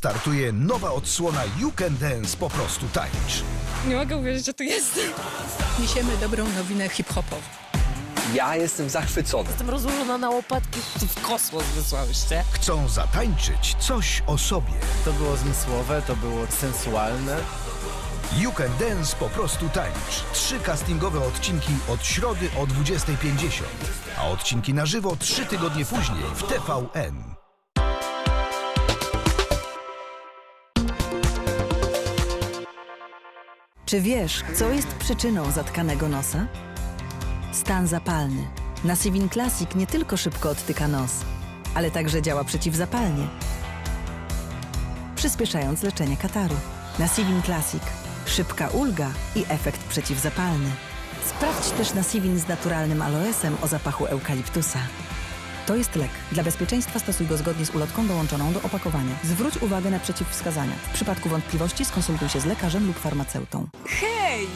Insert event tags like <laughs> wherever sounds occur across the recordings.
startuje nowa odsłona You Can Dance po prostu tańcz. Nie mogę uwierzyć, że tu jestem. Niesiemy dobrą nowinę hip-hopową. Ja jestem zachwycony. Jestem rozłożona na łopatki, tu w kosmos wysłałyście. Chcą zatańczyć coś o sobie. To było zmysłowe, to było sensualne. You Can Dance po prostu tańcz. Trzy castingowe odcinki od środy o 20.50, a odcinki na żywo trzy tygodnie później w TVN. Czy wiesz, co jest przyczyną zatkanego nosa? Stan zapalny. Nasivin Classic nie tylko szybko odtyka nos, ale także działa przeciwzapalnie, przyspieszając leczenie kataru. Nasivin Classic. Szybka ulga i efekt przeciwzapalny. Sprawdź też Nasivin z naturalnym aloesem o zapachu eukaliptusa. To jest lek. Dla bezpieczeństwa stosuj go zgodnie z ulotką dołączoną do opakowania. Zwróć uwagę na przeciwwskazania. W przypadku wątpliwości skonsultuj się z lekarzem lub farmaceutą. Hej!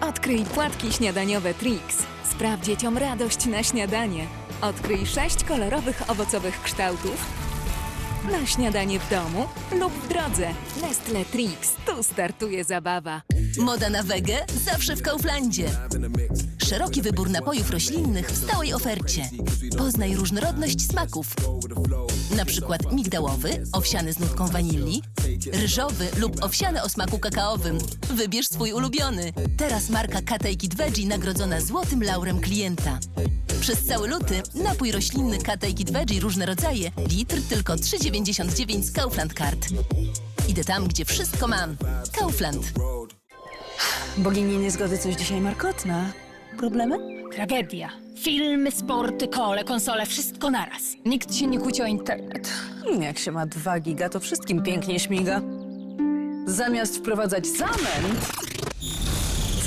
Odkryj płatki śniadaniowe Trix. Spraw dzieciom radość na śniadanie. Odkryj sześć kolorowych owocowych kształtów na śniadanie w domu lub w drodze. Nestle Trix. Tu startuje zabawa. Moda na wege zawsze w Kauflandzie. Szeroki wybór napojów roślinnych w stałej ofercie. Poznaj różnorodność smaków. Na przykład migdałowy, owsiany z nutką wanilii, ryżowy lub owsiany o smaku kakaowym. Wybierz swój ulubiony. Teraz marka Katejkit Veggie nagrodzona złotym laurem klienta. Przez cały luty napój roślinny Katejkit Veggie różne rodzaje. Litr tylko 3,99 z Kaufland Card. Idę tam, gdzie wszystko mam. Kaufland. Bogini niezgody coś dzisiaj markotna. Problemy? Tragedia. Filmy, sporty, kole, konsole, wszystko naraz. Nikt się nie kłóci o internet. Jak się ma 2 giga, to wszystkim pięknie śmiga. Zamiast wprowadzać zamęt,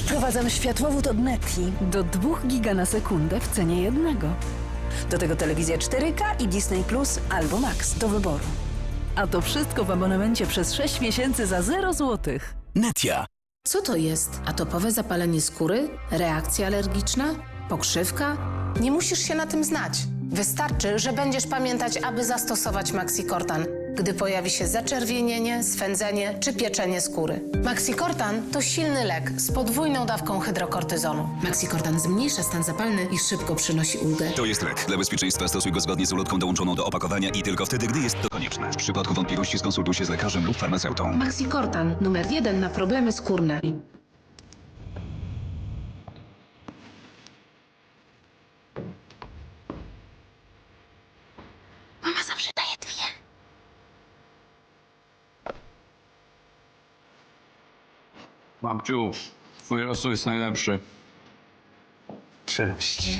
wprowadzam światłowód od Neti do 2 giga na sekundę w cenie jednego. Do tego telewizja 4K i Disney Plus albo Max do wyboru. A to wszystko w abonamencie przez 6 miesięcy za 0 złotych. Netia. Co to jest? Atopowe zapalenie skóry? Reakcja alergiczna? Pokrzywka? Nie musisz się na tym znać. Wystarczy, że będziesz pamiętać, aby zastosować Maxikortan, gdy pojawi się zaczerwienienie, swędzenie czy pieczenie skóry. Maxikortan to silny lek z podwójną dawką hydrokortyzonu. Maxikortan zmniejsza stan zapalny i szybko przynosi ulgę. To jest lek. Dla bezpieczeństwa stosuj go zgodnie z ulotką dołączoną do opakowania i tylko wtedy, gdy jest to konieczne. W przypadku wątpliwości skonsultuj się z lekarzem lub farmaceutą. Maxikortan numer jeden na problemy skórne. Babciu, twój rosół jest najlepszy. Cześć.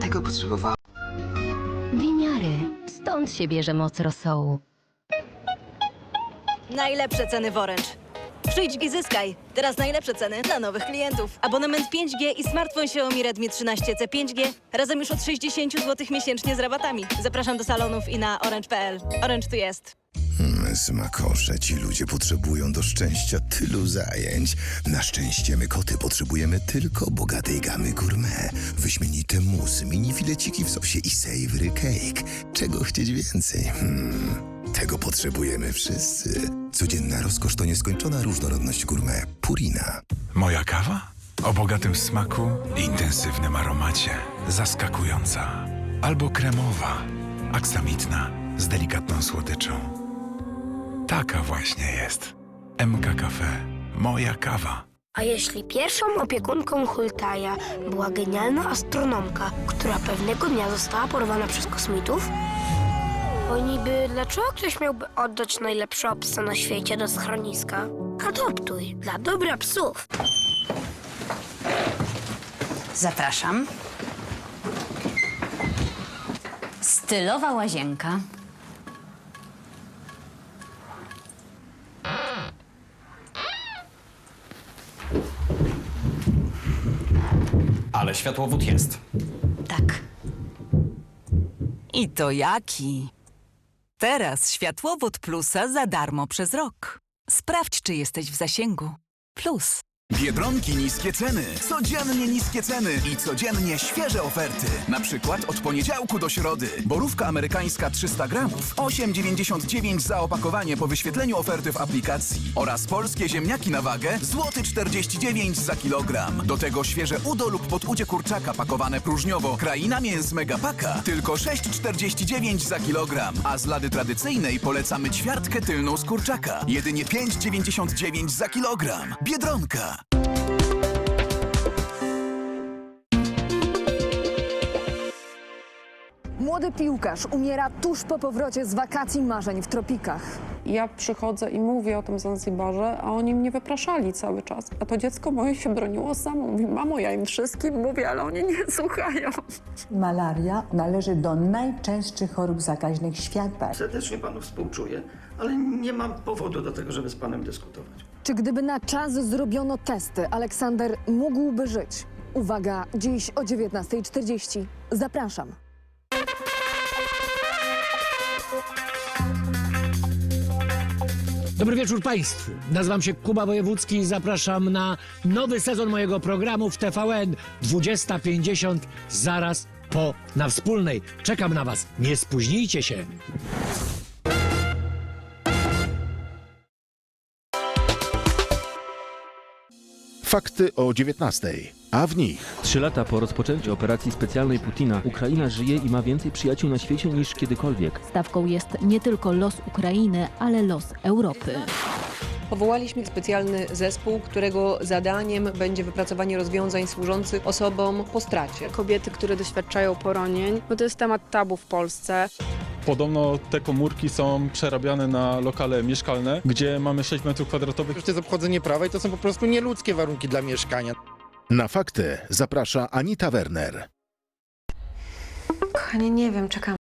Tego potrzebowałam. Winiary. Stąd się bierze moc rosołu. Najlepsze ceny w Orange. Przyjdź i zyskaj. Teraz najlepsze ceny dla nowych klientów. Abonament 5G i smartfon Xiaomi Redmi 13C 5G razem już od 60 zł miesięcznie z rabatami. Zapraszam do salonów i na orange.pl. Orange tu jest. Smakosze, ci ludzie potrzebują do szczęścia tylu zajęć. Na szczęście my koty potrzebujemy tylko bogatej gamy gourmet. Wyśmienite musy, mini fileciki w sosie i savory cake. Czego chcieć więcej? Hmm, tego potrzebujemy wszyscy. Codzienna rozkosz to nieskończona różnorodność gourmet. Purina. Moja kawa? O bogatym smaku i intensywnym aromacie. Zaskakująca. Albo kremowa, aksamitna, z delikatną słodyczą. Taka właśnie jest. MK Cafe. Moja kawa. A jeśli pierwszą opiekunką Hultaja była genialna astronomka, która pewnego dnia została porwana przez kosmitów? Bo niby dlaczego ktoś miałby oddać najlepsze psy na świecie do schroniska? Adoptuj dla dobra psów. Zapraszam. Stylowa łazienka. Ale światłowód jest. Tak. I to jaki? Teraz światłowód plusa za darmo przez rok. Sprawdź, czy jesteś w zasięgu. Plus. Biedronki niskie ceny, codziennie niskie ceny i codziennie świeże oferty. Na przykład od poniedziałku do środy. Borówka amerykańska 300 gramów, 8,99 za opakowanie po wyświetleniu oferty w aplikacji. Oraz polskie ziemniaki na wagę, złoty 49 za kilogram. Do tego świeże udo lub podudzie kurczaka pakowane próżniowo. Kraina mięs Megapaka, tylko 6,49 za kilogram. A z lady tradycyjnej polecamy ćwiartkę tylną z kurczaka, jedynie 5,99 za kilogram. Biedronka. Młody piłkarz umiera tuż po powrocie z wakacji marzeń w tropikach. Ja przychodzę i mówię o tym Zanzibarze, a oni mnie wypraszali cały czas. A to dziecko moje się broniło samo. Mówi, mamo, ja im wszystkim mówię, ale oni nie <laughs> słuchają. Malaria należy do najczęstszych chorób zakaźnych świata. Serdecznie panu współczuję, ale nie mam powodu do tego, żeby z panem dyskutować. Czy gdyby na czas zrobiono testy, Aleksander mógłby żyć? Uwaga, dziś o 19.40. Zapraszam. Dobry wieczór Państwu. Nazywam się Kuba Wojewódzki i zapraszam na nowy sezon mojego programu w TVN 20.50 zaraz po na wspólnej. Czekam na Was. Nie spóźnijcie się. Fakty o 19, a w nich Trzy lata po rozpoczęciu operacji specjalnej Putina, Ukraina żyje i ma więcej przyjaciół na świecie niż kiedykolwiek. Stawką jest nie tylko los Ukrainy, ale los Europy. Powołaliśmy specjalny zespół, którego zadaniem będzie wypracowanie rozwiązań służących osobom po stracie. Kobiety, które doświadczają poronień, bo to jest temat tabu w Polsce. Podobno te komórki są przerabiane na lokale mieszkalne, gdzie mamy 6 metrów kwadratowych. To jest obchodzenie prawa i to są po prostu nieludzkie warunki dla mieszkania. na fakty zaprasza Anita Werner. Kochanie, nie wiem, czekam